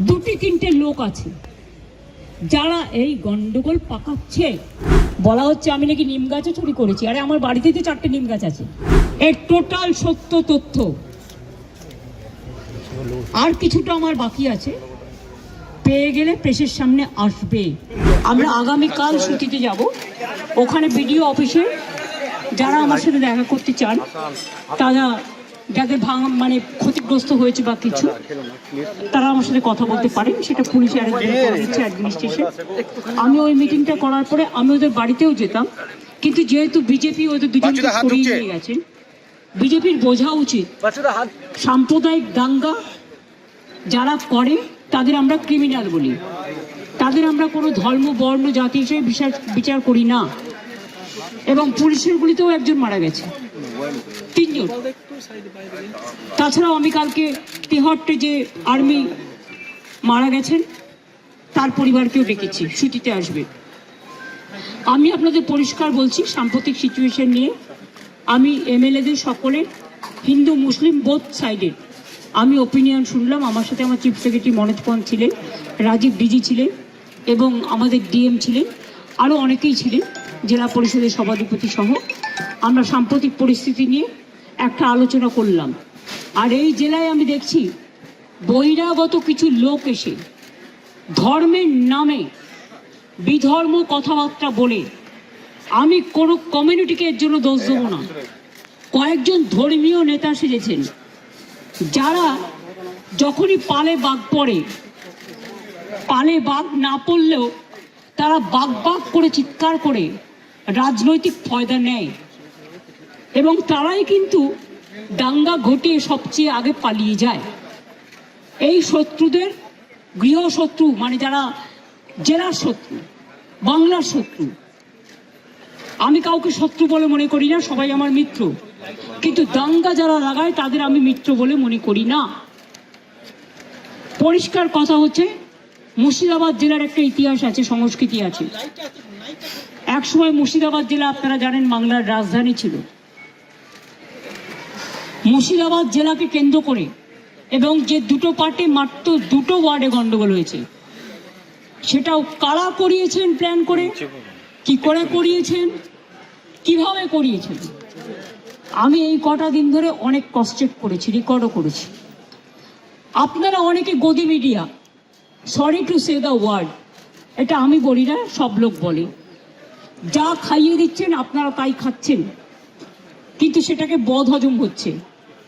দুটি তিনটে লোক আছে। যারা এই গন্ডগোল পাকাচ্ছে। বলা হচ্ছে আমি নাকি নিম গাছে চুরি করেছি। আরে আমার বাড়িতে তো চারটে নিম গাছ আছে। এর টোটাল সত্য তথ্য। আর কিছুটা আমার বাকি আছে। পেয়ে গেলে প্রেসের সামনে আসবে। আমরা আগামীকাল ছুটিতে যাব। ওখানে বিডিও অফিসে। যারা আমার সাথে দেখা করতে চান, তারা যাদের ভাঙ মানে ক্ষতিগ্রস্ত হয়েছে বা কিছু তারা আমার সাথে কথা বলতে পারেন সেটা পুলিশ অ্যাডমিনিস্ট্রেশন। আমি ওই মিটিংটা করার পরে আমি ওদের বাড়িতেও যেতাম কিন্তু যেহেতু বিজেপি ওদের দুজনকে হাত সরিয়ে নিয়ে গেছেন বিজেপির বোঝা উচিত। সাম্প্রদায়িক দাঙ্গা যারা করে তাদের আমরা ক্রিমিনাল বলি। তাদের আমরা কোনো ধর্ম বর্ণ জাতি হিসেবে বিচার বিচার করি না। এবং পুলিশের গুলিতেও একজন মারা গেছে। তিনজন। তাছাড়াও আমি কালকে তেহট্টে যে আর্মি মারা গেছেন, তার পরিবারকেও ডেকেছি, ছুটিতে আসবে। আমি আপনাদের পরিষ্কার বলছি, সাম্প্রতিক সিচুয়েশন নিয়ে আমি এমএলএদের সকলের হিন্দু, মুসলিম বোথ সাইডের আমি ওপিনিয়ন শুনলাম। আমার সাথে আমার চিফ সেক্রেটারি মনোজ পন্ত ছিলেন, রাজীব ডিজি ছিলেন এবং আমাদের ডিএম ছিলেন, আরও অনেকেই ছিলেন, জেলা পরিষদের সভাধিপতি সহ। আমরা সাম্প্রতিক পরিস্থিতি নিয়ে একটা আলোচনা করলাম। আর এই জেলায় আমি দেখছি বহিরাগত কিছু লোক এসে ধর্মের নামে বিধর্ম কথাবার্তা বলে আমি কোনো কমিউনিটিকে এর জন্য দোষ দেবো না। কয়েকজন ধর্মীয় নেতা সেজেছেন, যারা যখনই পালে বাঘ পড়ে, পালে বাঘ না পড়লেও তারা বাঘ বাঘ করে চিৎকার করে রাজনৈতিক ফয়দা নেয়। এবং তারাই কিন্তু দাঙ্গা ঘটিয়ে সবচেয়ে আগে পালিয়ে যায়। এই শত্রুদের গৃহশত্রু মানে যারা জেলার শত্রু, বাংলার শত্রু, আমি কাউকে শত্রু বলে মনে করি না, সবাই আমার মিত্র। কিন্তু দাঙ্গা যারা লাগায়, তাদের আমি মিত্র বলে মনে করি না। পরিষ্কার কথা হচ্ছে, মুর্শিদাবাদ জেলার একটা ইতিহাস আছে, সংস্কৃতি আছে। একসময় মুর্শিদাবাদ জেলা, আপনারা জানেন, বাংলার রাজধানী ছিল। মুর্শিদাবাদ জেলাকে কেন্দ্র করে এবং যে দুটো পার্টি মাত্র দুটো ওয়ার্ডে গন্ডগোল হয়েছে, সেটাও কারা করিয়েছেন প্ল্যান করে? কি করে করিয়েছেন? কীভাবে করিয়েছেন? আমি এই কটা দিন ধরে অনেক কষ্টেক করেছি রেকর্ডও করেছি। আপনারা অনেকে Godi media sorry to say the word এটা আমি বলি না, সব লোক বলে। যা খাইয়ে দিচ্ছেন, আপনারা তাই খাচ্ছেন। কিন্তু সেটাকে বদ হজম হচ্ছে।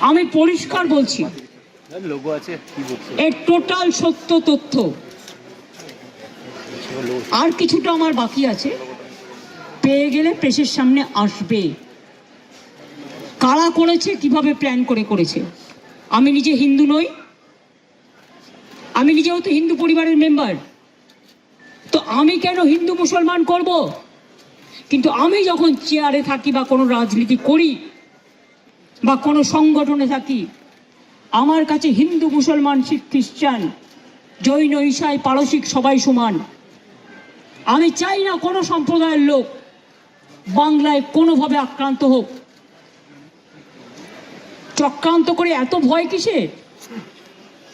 আমি পরিষ্কার বলছি। এর টোটাল সত্য তথ্য। আর কিছুটা আমার বাকি আছে। পেয়ে গেলে প্রেসের সামনে আসবে। কারা করেছে কীভাবে প্ল্যান করে করেছে? আমি নিজে হিন্দু নই। আমি নিজেও তো হিন্দু পরিবারের মেম্বার তো আমি কেন হিন্দু মুসলমান করব? কিন্তু আমি যখন চেয়ারে থাকি বা কোনো রাজনীতি করি বা কোনো সংগঠনে থাকি। আমার কাছে হিন্দু, মুসলমান, শিখ, খ্রিস্টান, জৈন ঈশাই পারসিক সবাই সমান। আমি চাই না কোনো সম্প্রদায়ের লোক বাংলায় কোনোভাবে আক্রান্ত হোক। চক্রান্ত করে এত ভয় কিসে?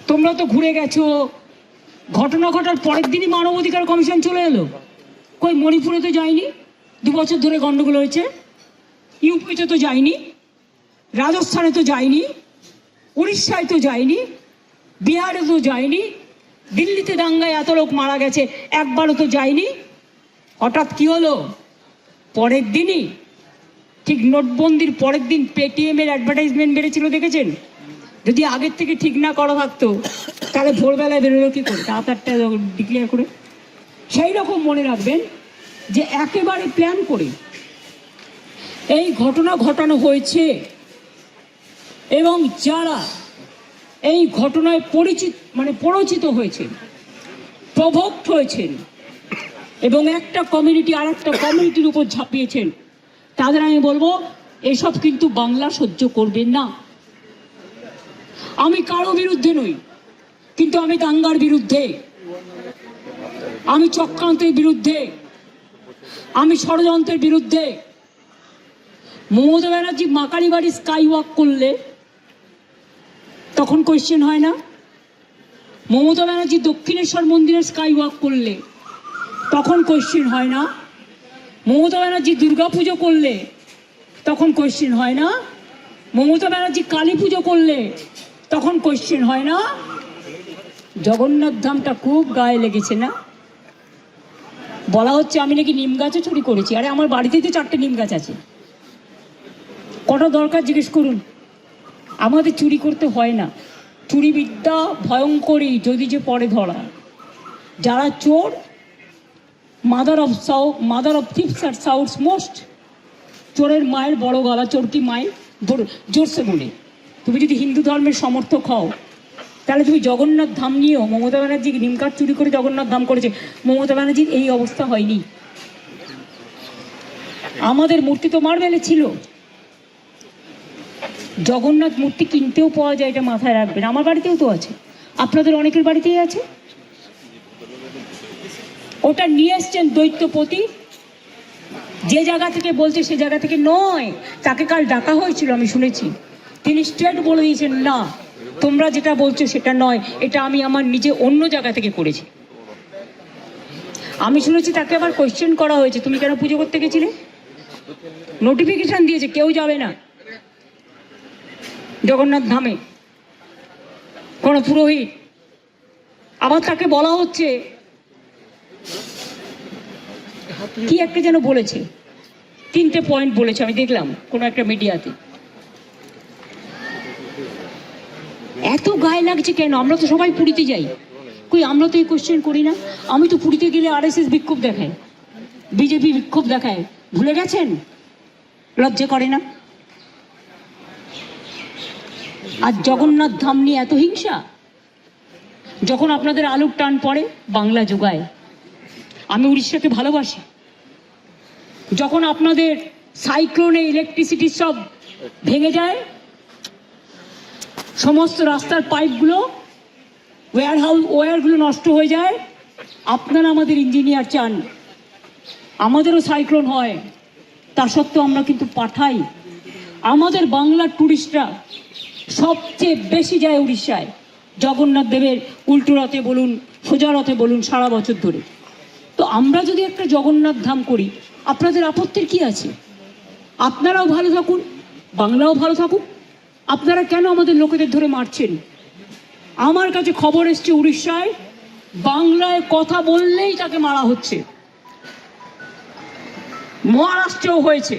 তোমরা তো ঘুরে গেছো। ঘটনা ঘটার পরের দিনই মানবাধিকার কমিশন চলে এলো। কই, মণিপুরে তো যায়নি দু বছর ধরে গন্ডগোল হয়েছে। ইউপিতে তো যায়নি রাজস্থানে তো যায়নি, উড়িষ্যায় তো যায়নি, বিহারে তো যায়নি, দিল্লিতে দাঙ্গায় এত লোক মারা গেছে, একবারও তো যায়নি। হঠাৎ কি হলো? পরের দিনই, ঠিক নোটবন্দির পরের দিন পেটিএম এর অ্যাডভার্টাইজমেন্ট বেড়েছিল, দেখেছেন? যদি আগের থেকে ঠিক না করা থাকতো, তাহলে ভোরবেলায় বেরোলো কি করে? রাত আটটা ডিক্লেয়ার করে। সেই রকম মনে রাখবেন যে একেবারে প্ল্যান করে এই ঘটনা ঘটানো হয়েছে। এবং যারা এই ঘটনায় পরিচিত মানে পরিচিত হয়েছে প্রভোক্ট হয়েছেন, এবং একটা কমিউনিটি আর একটা কমিউনিটির উপর ঝাঁপিয়েছেন, তাদের আমি বলব, এসব কিন্তু বাংলা সহ্য করবেন না। আমি কারও বিরুদ্ধে নই, কিন্তু আমি দাঙ্গার বিরুদ্ধে, আমি চক্রান্তের বিরুদ্ধে, আমি ষড়যন্ত্রের বিরুদ্ধে, মমতা ব্যানার্জি মাকারি বাড়ি স্কাই ওয়াক করলে তখন কোয়েশ্চেন হয় না? মমতা ব্যানার্জি দক্ষিণেশ্বর মন্দিরে স্কাই ওয়াক করলে, তখন কোয়েশ্চেন হয় না? মমতা ব্যানার্জি দুর্গা পুজো করলে, তখন কোয়েশ্চেন হয় না? মমতা ব্যানার্জি কালী পুজো করলে, তখন কোয়েশ্চেন হয় না? জগন্নাথ ধামটা খুব গায়ে লেগেছে না? বলা হচ্ছে আমি নাকি নিম গাছও চুরি করেছি। আরে, আমার বাড়িতেই তো চারটে নিম গাছ আছে। কটা দরকার জিজ্ঞেস করুন। আমাদের চুরি করতে হয় না। চুরি বিদ্যা যদি যে পরে ধরা। যারা চোর মাদার অফ সাউ মাদার অফ থিপস আর সাউথস মোস্ট চোরের মায়ের বড় গলা চোরকি মায়ের? জোর- জোরসে বলে। তুমি যদি হিন্দু ধর্মের সমর্থক হও, তাহলে তুমি জগন্নাথ ধাম নিয়েও, মমতা ব্যানার্জি নিমকার চুরি করে জগন্নাথ ধাম করেছে? মমতা ব্যানার্জির এই অবস্থা হয়নি। আমাদের মূর্তি তো মার্বেলে ছিল। জগন্নাথ মূর্তি কিনতেও পাওয়া যায় এটা মাথায় রাখবেন। আমার বাড়িতেও তো আছে। আপনাদের অনেকের বাড়িতেই আছে? ওটা নিয়ে এসছেন দৈত্যপতি। যে জায়গা থেকে বলছে সে জায়গা থেকে নয়। তাকে কাল ডাকা হয়েছিল, আমি শুনেছি। তিনি স্ট্রেট বলে দিয়েছেন, না, তোমরা যেটা বলছো সেটা নয়। এটা আমি আমার নিজে অন্য জায়গা থেকে করেছি। আমি শুনেছি তাকে আবার কোয়েশ্চেন করা হয়েছে। তুমি কেন পুজো করতে গেছিলে? নোটিফিকেশন দিয়েছে, কেউ যাবে না। জগন্নাথ ধামে। কোনো পুরোহিত। আবার তাকে বলা হচ্ছে, কি একটা যেন বলেছে। তিনটে পয়েন্ট বলেছে, আমি দেখলাম কোনো একটা মিডিয়াতে। এত গায়ে লাগছে কেন? আমরা তো সবাই পুরীতে যাই। কই, আমরা তো এই কোশ্চেন করি না। আমি তো পুরীতে গেলে আরএসএস বিক্ষোভ দেখায় বিজেপি বিক্ষোভ দেখায় ভুলে গেছেন? লজ্জা করে না? আর জগন্নাথ ধাম নিয়ে এত হিংসা? যখন আপনাদের আলুর টান পড়ে, বাংলা যোগায়। আমি উড়িষ্যাকে ভালোবাসি। যখন আপনাদের সাইক্লোনে ইলেকট্রিসিটি সব ভেঙে যায়, সমস্ত রাস্তার পাইপগুলো ওয়্যার হাউস ওয়্যারগুলো নষ্ট হয়ে যায়, আপনারা আমাদের ইঞ্জিনিয়ার চান। আমাদেরও সাইক্লোন হয়। তা সত্ত্বেও আমরা কিন্তু পাঠাই। আমাদের বাংলার ট্যুরিস্টরা সবচেয়ে বেশি যায় উড়িষ্যায়। জগন্নাথ দেবের উল্টো রথে বলুন, সোজা রথে বলুন, সারা বছর ধরে। তো আমরা যদি একটা জগন্নাথ ধাম করি, আপনাদের আপত্তির কি আছে? আপনারাও ভালো থাকুন, বাংলাও ভালো থাকুক। আপনারা কেন আমাদের লোকেদের ধরে মারছেন? আমার কাছে খবর এসছে উড়িষ্যায়, বাংলায় কথা বললেই তাকে মারা হচ্ছে। মহারাষ্ট্রেও হয়েছে।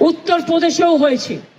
উত্তরপ্রদেশেও হয়েছে।